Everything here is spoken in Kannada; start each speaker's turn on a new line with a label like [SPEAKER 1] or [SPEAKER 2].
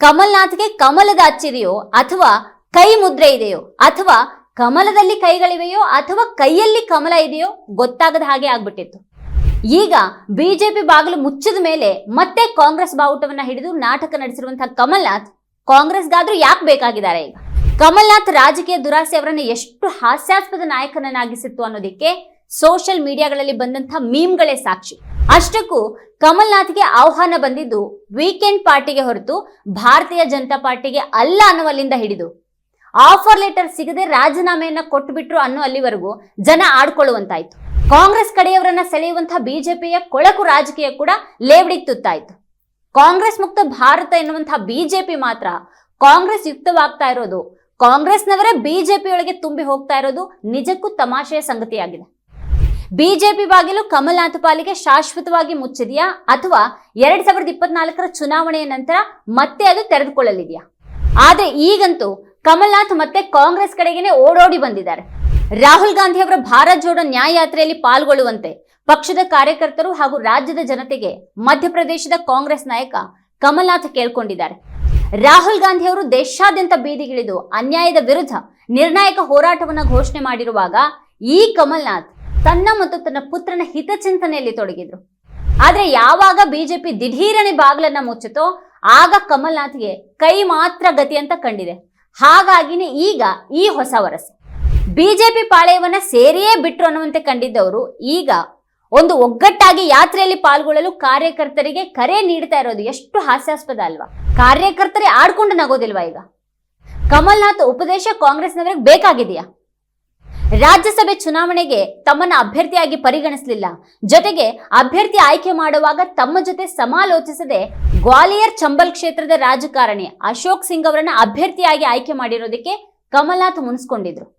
[SPEAKER 1] ಕಮಲ್ನಾಥ್ಗೆ ಕಮಲದ ಅಚ್ಚಿದೆಯೋ ಅಥವಾ ಕೈ ಮುದ್ರೆ ಇದೆಯೋ ಅಥವಾ ಕಮಲದಲ್ಲಿ ಕೈಗಳಿವೆಯೋ ಅಥವಾ ಕೈಯಲ್ಲಿ ಕಮಲ ಇದೆಯೋ ಗೊತ್ತಾಗದ ಹಾಗೆ ಆಗ್ಬಿಟ್ಟಿತ್ತು. ಈಗ ಬಿಜೆಪಿ ಬಾಗಿಲು ಮುಚ್ಚಿದ ಮೇಲೆ ಮತ್ತೆ ಕಾಂಗ್ರೆಸ್ ಬಾವುಟವನ್ನ ಹಿಡಿದು ನಾಟಕ ನಡೆಸಿರುವಂತಹ ಕಮಲ್ನಾಥ್ ಕಾಂಗ್ರೆಸ್ಗಾದ್ರೂ ಯಾಕೆ ಬೇಕಾಗಿದ್ದಾರೆ ಈಗ? ಕಮಲ್ನಾಥ್ ರಾಜಕೀಯ ದುರಾಸೆ ಅವರನ್ನು ಎಷ್ಟು ಹಾಸ್ಯಾಸ್ಪದ ನಾಯಕನನ್ನಾಗಿಸಿತ್ತು ಅನ್ನೋದಕ್ಕೆ ಸೋಷಿಯಲ್ ಮೀಡಿಯಾಗಳಲ್ಲಿ ಬಂದಂತಹ ಮೀಮ್ಗಳೇ ಸಾಕ್ಷಿ. ಅಷ್ಟಕ್ಕೂ ಕಮಲ್ನಾಥ್ಗೆ ಆಹ್ವಾನ ಬಂದಿದ್ದು ವೀಕೆಂಡ್ ಪಾರ್ಟಿಗೆ ಹೊರತು ಭಾರತೀಯ ಜನತಾ ಪಾರ್ಟಿಗೆ ಅಲ್ಲ ಅನ್ನುವಲ್ಲಿಂದ ಹಿಡಿದು. ಆಫರ್ ಲೆಟರ್ ಸಿಗದೆ ರಾಜೀನಾಮೆಯನ್ನ ಕೊಟ್ಟುಬಿಟ್ರು ಅನ್ನೋ ಅಲ್ಲಿವರೆಗೂ ಜನ ಆಡ್ಕೊಳ್ಳುವಂತಾಯ್ತು. ಕಾಂಗ್ರೆಸ್ ಕಡೆಯವರನ್ನ ಸೆಳೆಯುವಂತಹ ಬಿಜೆಪಿಯ ಕೊಳಕು ರಾಜಕೀಯ ಕೂಡ ಲೇವಡಿಗೆ ತುತ್ತಾಯ್ತು ಕಾಂಗ್ರೆಸ್ ಮುಕ್ತ ಭಾರತ ಎನ್ನುವಂತಹ ಬಿಜೆಪಿ ಮಾತ್ರ ಕಾಂಗ್ರೆಸ್ ಯುಕ್ತವಾಗ್ತಾ ಇರೋದು ಕಾಂಗ್ರೆಸ್ನವರೇ ಬಿಜೆಪಿಯೊಳಗೆ ತುಂಬಿ ಹೋಗ್ತಾ ಇರೋದು ನಿಜಕ್ಕೂ ತಮಾಷೆಯ ಸಂಗತಿಯಾಗಿದೆ. ಬಿಜೆಪಿ ಬಾಗಿಲು ಕಮಲ್ನಾಥ್ ಪಾಲಿಗೆ ಶಾಶ್ವತವಾಗಿ ಮುಚ್ಚಿದೆಯಾ? ಅಥವಾ ಎರಡ್ ಸಾವಿರದ ಇಪ್ಪತ್ನಾಲ್ಕರ ಚುನಾವಣೆಯ ನಂತರ ಮತ್ತೆ ಅದು ತೆರೆದುಕೊಳ್ಳಲಿದೆಯಾ? ಆದ್ರೆ ಈಗಂತೂ ಕಮಲ್ನಾಥ್ ಮತ್ತೆ ಕಾಂಗ್ರೆಸ್ ಕಡೆಗೇನೆ ಓಡೋಡಿ ಬಂದಿದ್ದಾರೆ. ರಾಹುಲ್ ಗಾಂಧಿ ಅವರ ಭಾರತ್ ಜೋಡೋ ನ್ಯಾಯ ಯಾತ್ರೆಯಲ್ಲಿ ಪಾಲ್ಗೊಳ್ಳುವಂತೆ ಪಕ್ಷದ ಕಾರ್ಯಕರ್ತರು ಹಾಗೂ ರಾಜ್ಯದ ಜನತೆಗೆ ಮಧ್ಯಪ್ರದೇಶದ ಕಾಂಗ್ರೆಸ್ ನಾಯಕ ಕಮಲ್ನಾಥ್ ಕೇಳ್ಕೊಂಡಿದ್ದಾರೆ. ರಾಹುಲ್ ಗಾಂಧಿ ಅವರು ದೇಶಾದ್ಯಂತ ಬೀದಿಗಿಳಿದು ಅನ್ಯಾಯದ ವಿರುದ್ಧ ನಿರ್ಣಾಯಕ ಹೋರಾಟವನ್ನ ಘೋಷಣೆ ಮಾಡಿರುವಾಗ ಈ ಕಮಲ್ನಾಥ್ ತನ್ನ ಮತ್ತು ತನ್ನ ಪುತ್ರನ ಹಿತಚಿಂತನೆಯಲ್ಲಿ ತೊಡಗಿದ್ರು. ಆದ್ರೆ ಯಾವಾಗ ಬಿಜೆಪಿ ದಿಢೀರನೆ ಬಾಗ್ಲನ್ನ ಮುಚ್ಚುತ್ತೋ, ಆಗ ಕಮಲ್ನಾಥ್ಗೆ ಕೈ ಮಾತ್ರ ಗತಿ ಅಂತ ಕಂಡಿದೆ. ಹಾಗಾಗಿನೇ ಈಗ ಈ ಹೊಸ ವರಸೆ. ಬಿಜೆಪಿ ಪಾಳೆಯವನ್ನ ಸೇರಿಯೇ ಬಿಟ್ರು ಅನ್ನುವಂತೆ ಕಂಡಿದ್ದವರು ಈಗ ಒಂದು ಒಗ್ಗಟ್ಟಾಗಿ ಯಾತ್ರೆಯಲ್ಲಿ ಪಾಲ್ಗೊಳ್ಳಲು ಕಾರ್ಯಕರ್ತರಿಗೆ ಕರೆ ನೀಡ್ತಾ ಇರೋದು ಎಷ್ಟು ಹಾಸ್ಯಾಸ್ಪದ ಅಲ್ವಾ? ಕಾರ್ಯಕರ್ತರೇ ಆಡ್ಕೊಂಡು ನಗೋದಿಲ್ವಾ ಈಗ? ಕಮಲ್ನಾಥ್, ಉಪದೇಶ ಕಾಂಗ್ರೆಸ್ನವರಿಗೆ ಬೇಕಾಗಿದೆಯಾ? ರಾಜ್ಯಸಭೆ ಚುನಾವಣೆಗೆ ತಮ್ಮನ್ನ ಅಭ್ಯರ್ಥಿಯಾಗಿ ಪರಿಗಣಿಸಲಿಲ್ಲ. ಜೊತೆಗೆ ಅಭ್ಯರ್ಥಿ ಆಯ್ಕೆ ಮಾಡುವಾಗ ತಮ್ಮ ಜೊತೆ ಸಮಾಲೋಚಿಸದೆ ಗ್ವಾಲಿಯರ್ ಚಂಬಲ್ ಕ್ಷೇತ್ರದ ರಾಜಕಾರಣಿ ಅಶೋಕ್ ಸಿಂಗ್ ಅವರನ್ನ ಅಭ್ಯರ್ಥಿಯಾಗಿ ಆಯ್ಕೆ ಮಾಡಿರೋದಕ್ಕೆ ಕಮಲ್ನಾಥ್ ಮುನ್ಸ್ಕೊಂಡಿದ್ರು.